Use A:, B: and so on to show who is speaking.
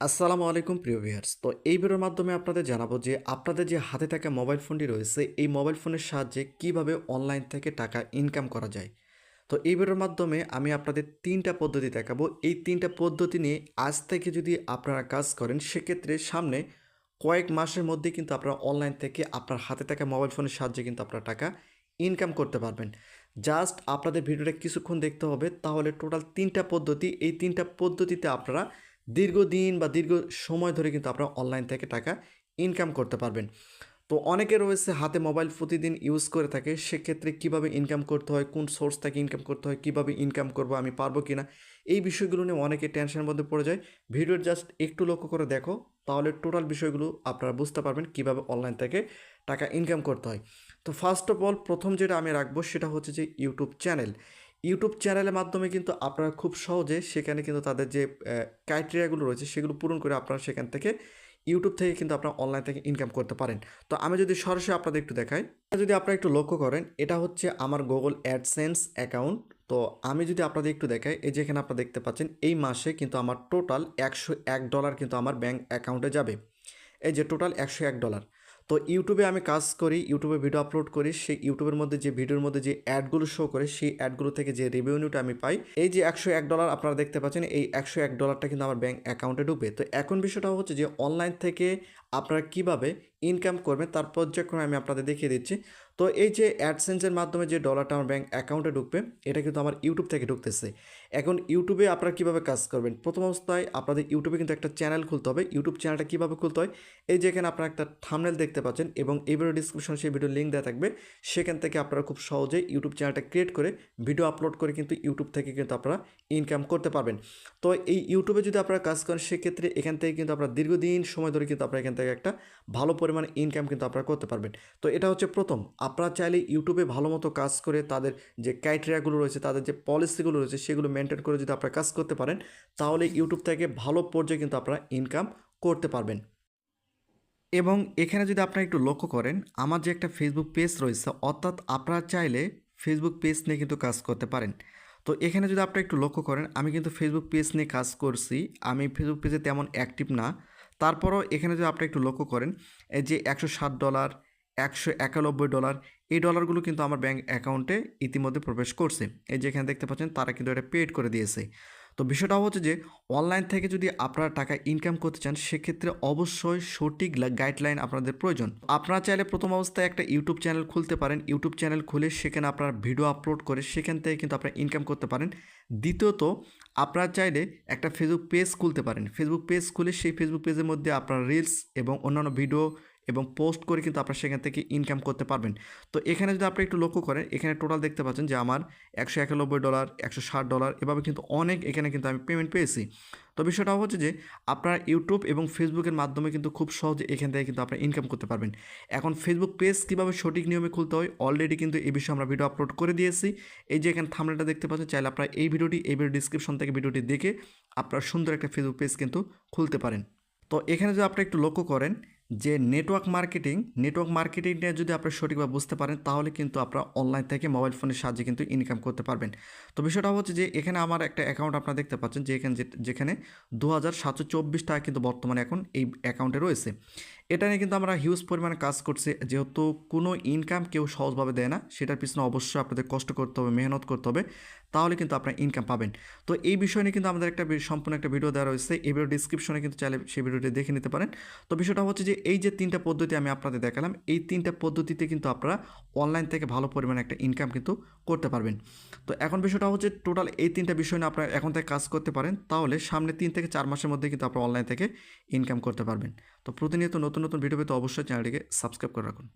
A: আসসালামু আলাইকুম, প্রিয় ভিউয়ার্স। তো এই ভিডিওর মাধ্যমে আপনাদের জানাব যে আপনাদের যে হাতে থাকা মোবাইল ফোনটি রয়েছে, এই মোবাইল ফোনের সাহায্যে কীভাবে অনলাইন থেকে টাকা ইনকাম করা যায়। তো এই ভিডিওর মাধ্যমে আমি আপনাদের তিনটা পদ্ধতি দেখাবো। এই তিনটা পদ্ধতি নিয়ে আজ থেকে যদি আপনারা কাজ করেন, সেক্ষেত্রে সামনে কয়েক মাসের মধ্যে কিন্তু আপনারা অনলাইন থেকে আপনার হাতে থাকা মোবাইল ফোনের সাহায্যে কিন্তু আপনারা টাকা ইনকাম করতে পারবেন। জাস্ট আপনাদের ভিডিওটা কিছুক্ষণ দেখতে হবে, তাহলে টোটাল তিনটা পদ্ধতি, এই তিনটা পদ্ধতিতে আপনারা দীর্ঘদিন বা দীর্ঘ সময় ধরে কিন্তু আপনারা অনলাইন থেকে টাকা ইনকাম করতে পারবেন। তো অনেকে রয়েছে হাতে মোবাইল প্রতিদিন ইউজ করে থাকে, সেক্ষেত্রে কীভাবে ইনকাম করতে হয়, কোন সোর্স থেকে ইনকাম করতে হয়, কীভাবে ইনকাম করব, আমি পারব কি না এই বিষয়গুলো নিয়ে অনেকে টেনশনের মধ্যে পড়ে যায়। ভিডিওর জাস্ট একটু লক্ষ্য করে দেখো, তাহলে টোটাল বিষয়গুলো আপনারা বুঝতে পারবেন কীভাবে অনলাইন থেকে টাকা ইনকাম করতে হয়। তো ফার্স্ট অফ অল প্রথম যেটা আমি রাখব সেটা হচ্ছে যে ইউটিউব চ্যানেল ইউটিউব চ্যানেলের মাধ্যমে কিন্তু আপনারা খুব সহজে সেখানে কিন্তু তাদের যে ক্রাইটেরিয়াগুলো রয়েছে, সেগুলো পূরণ করে আপনারা সেখান থেকে ইউটিউব থেকে কিন্তু আপনারা অনলাইন থেকে ইনকাম করতে পারেন। তো আমি যদি সরাসরি আপনাদের একটু দেখাই, যদি আপনারা একটু লক্ষ্য করেন, এটা হচ্ছে আমার গুগল অ্যাডসেন্স অ্যাকাউন্ট তো আমি যদি আপনাদের একটু দেখাই, এই যেখানে আপনারা দেখতে পাচ্ছেন, এই মাসে কিন্তু আমার টোটাল একশো এক ডলার কিন্তু আমার ব্যাঙ্ক অ্যাকাউন্টে যাবে। এই যে টোটাল একশো এক ডলার তো ইউটিউবে আমি কাজ করি, ইউটিউবে ভিডিও আপলোড করি, সেই ইউটিউবের মধ্যে যে ভিডিওর মধ্যে যে অ্যাডগুলো শো করে, সেই অ্যাডগুলো থেকে যে রেভিনিউটা আমি পাই, এই যে একশো এক ডলার আপনারা দেখতে পাচ্ছেন, এই একশো এক ডলারটা কিন্তু আমার ব্যাঙ্ক অ্যাকাউন্টে ঢুকবে। তো এখন বিষয়টা হচ্ছে যে অনলাইন থেকে আপনারা কীভাবে ইনকাম করবেন, তার পর্যায়ক্রমে আমি আপনাদের দেখিয়ে দিচ্ছি। তো এই যে অ্যাডসেন্সের মাধ্যমে যে ডলারটা আমার ব্যাঙ্ক অ্যাকাউন্টে ঢুকবে, এটা কিন্তু আমার ইউটিউব থেকে ঢুকতেছে। এখন ইউটিউবে আপনারা কীভাবে কাজ করবেন? প্রথম অবস্থায় আপনাদের ইউটিউবে কিন্তু একটা চ্যানেল খুলতে হবে। ইউটিউব চ্যানেলটা কীভাবে খুলতে হয়? এই যে এখানে আপনারা একটা থামনেল দেখতে পাচ্ছেন এবং এই ভিডিও ডিসক্রিপশনে সেই ভিডিও লিঙ্ক দেওয়া থাকবে। সেখান থেকে আপনারা খুব সহজেই ইউটিউব চ্যানেলটা ক্রিয়েট করে ভিডিও আপলোড করে কিন্তু ইউটিউব থেকে কিন্তু আপনারা ইনকাম করতে পারবেন। তো এই ইউটিউবে যদি আপনারা কাজ করেন, সেক্ষেত্রে এখান থেকে কিন্তু আপনারা দীর্ঘদিন সময় ধরে কিন্তু আপনারা এখান থেকে একটা ভালো পরিমাণে ইনকাম কিন্তু আপনারা করতে পারবেন। তো এটা হচ্ছে প্রথম। আপনারা চাইলে ইউটিউবে ভালো মতো কাজ করে তাদের যে ক্রাইটেরিয়াগুলো রয়েছে, তাদের যে পলিসিগুলো রয়েছে, সেগুলো মেনটেন করে যদি আপনারা কাজ করতে পারেন, তাহলে ইউটিউব থেকে ভালো পর্যায়ে কিন্তু আপনারা ইনকাম করতে পারবেন। এবং এখানে যদি আপনারা একটু লক্ষ্য করেন, আমার যে একটা ফেসবুক পেজ রয়েছে, অর্থাৎ আপনারা চাইলে ফেসবুক পেজ নিয়ে কিন্তু কাজ করতে পারেন। তো এখানে যদি আপনারা একটু লক্ষ্য করেন, আমি কিন্তু ফেসবুক পেজ নিয়ে কাজ করছি। আমি ফেসবুক পেজে তেমন অ্যাক্টিভ না। তারপরও এখানে যদি আপনি একটু লক্ষ্য করেন যে একশো ষাট ডলার, একশো একানব্বই ডলার, এই ডলারগুলো কিন্তু আমার ব্যাঙ্ক অ্যাকাউন্টে ইতিমধ্যে প্রবেশ করছে। এই যে এখানে দেখতে পাচ্ছেন, তারা কিন্তু এটা পেড করে দিয়েছে। তো বিষয়টা হচ্ছে যে অনলাইন থেকে যদি আপনারা টাকা ইনকাম করতে চান, সেক্ষেত্রে অবশ্যই সঠিক গাইডলাইন আপনাদের প্রয়োজন। আপনারা চাইলে প্রথম অবস্থায় একটা ইউটিউব চ্যানেল খুলতে পারেন। ইউটিউব চ্যানেল খুলে সেখানে আপনার ভিডিও আপলোড করে সেখান থেকে কিন্তু আপনারা ইনকাম করতে পারেন। দ্বিতীয়ত, আপনারা চাইলে একটা ফেসবুক পেজ খুলতে পারেন। ফেসবুক পেজ খুলে সেই ফেসবুক পেজের মধ্যে আপনার রিলস এবং অন্যান্য ভিডিও এবং পোস্ট করে কিন্তু আপনারা সেখান থেকে ইনকাম করতে পারবেন। তো এখানে যদি আপনি একটু লক্ষ্য করেন, এখানে টোটাল দেখতে পাচ্ছেন যে আমার একশো একানব্বই ডলার একশো ষাট ডলার এভাবে কিন্তু অনেক এখানে কিন্তু আমি পেমেন্ট পেয়েছি। তো বিষয়টা হচ্ছে যে আপনারা ইউটিউব এবং ফেসবুকের মাধ্যমে কিন্তু খুব সহজে এখান থেকে কিন্তু আপনারা ইনকাম করতে পারবেন। এখন ফেসবুক পেজ কীভাবে সঠিক নিয়মে খুলতে হয় অলরেডি কিন্তু এই বিষয়ে আমরা ভিডিও আপলোড করে দিয়েছি। এই যে এখানে থামলেটা দেখতে পাচ্ছেন, চাইলে আপনারা এই ভিডিওটি, এই ভিডিও ডিসক্রিপশন থেকে ভিডিওটি দেখে আপনারা সুন্দর একটা ফেসবুক পেজ কিন্তু খুলতে পারেন। তো এখানে যদি আপনি একটু লক্ষ্য করেন যে নেটওয়ার্ক মার্কেটিং নেটওয়ার্ক মার্কেটিংটা যদি আপনারা সঠিকভাবে বুঝতে পারেন, তাহলে কিন্তু আপনারা অনলাইন থেকে মোবাইল ফোনের সাহায্যে কিন্তু ইনকাম করতে পারবেন। তো বিষয়টা হচ্ছে যে, এখানে আমার একটা অ্যাকাউন্ট আপনারা দেখতে পাচ্ছেন, যে এখানে যেখানে দু হাজার সাতশো চব্বিশ টাকা কিন্তু বর্তমানে এখন এই অ্যাকাউন্টে রয়েছে। এটা নিয়ে কিন্তু আমরা হিউজ পরিমাণে কাজ করছি। যেহেতু কোনো ইনকাম কেউ সহজভাবে দেয় না, সেটার পিছনে অবশ্যই আপনাদের কষ্ট করতে হবে, মেহনত করতে হবে, তাহলে কিন্তু আপনারা ইনকাম পাবেন। তো এই বিষয় নিয়ে কিন্তু আমাদের একটা সম্পূর্ণ একটা ভিডিও দেওয়া রয়েছে, এই ভিডিও ডিসক্রিপশনে কিন্তু চাইলে সেই ভিডিওটি দেখে নিতে পারেন। তো বিষয়টা হচ্ছে যে, এই যে তিনটা পদ্ধতি আমি আপনাদের দেখালাম, এই তিনটা পদ্ধতিতে কিন্তু আপনারা অনলাইন থেকে ভালো পরিমাণে একটা ইনকাম কিন্তু করতে পারবেন। তো এখন বিষয়টা হচ্ছে টোটাল এই তিনটা বিষয় নিয়ে আপনারা এখন থেকে কাজ করতে পারেন, তাহলে সামনে তিন থেকে চার মাসের মধ্যে কিন্তু আপনারা অনলাইন থেকে ইনকাম করতে পারবেন। তো প্রতিনিয়ত নতুন নতুন ভিডিও পেতে অবশ্যই চ্যানেলটিকে সাবস্ক্রাইব করে রাখুন।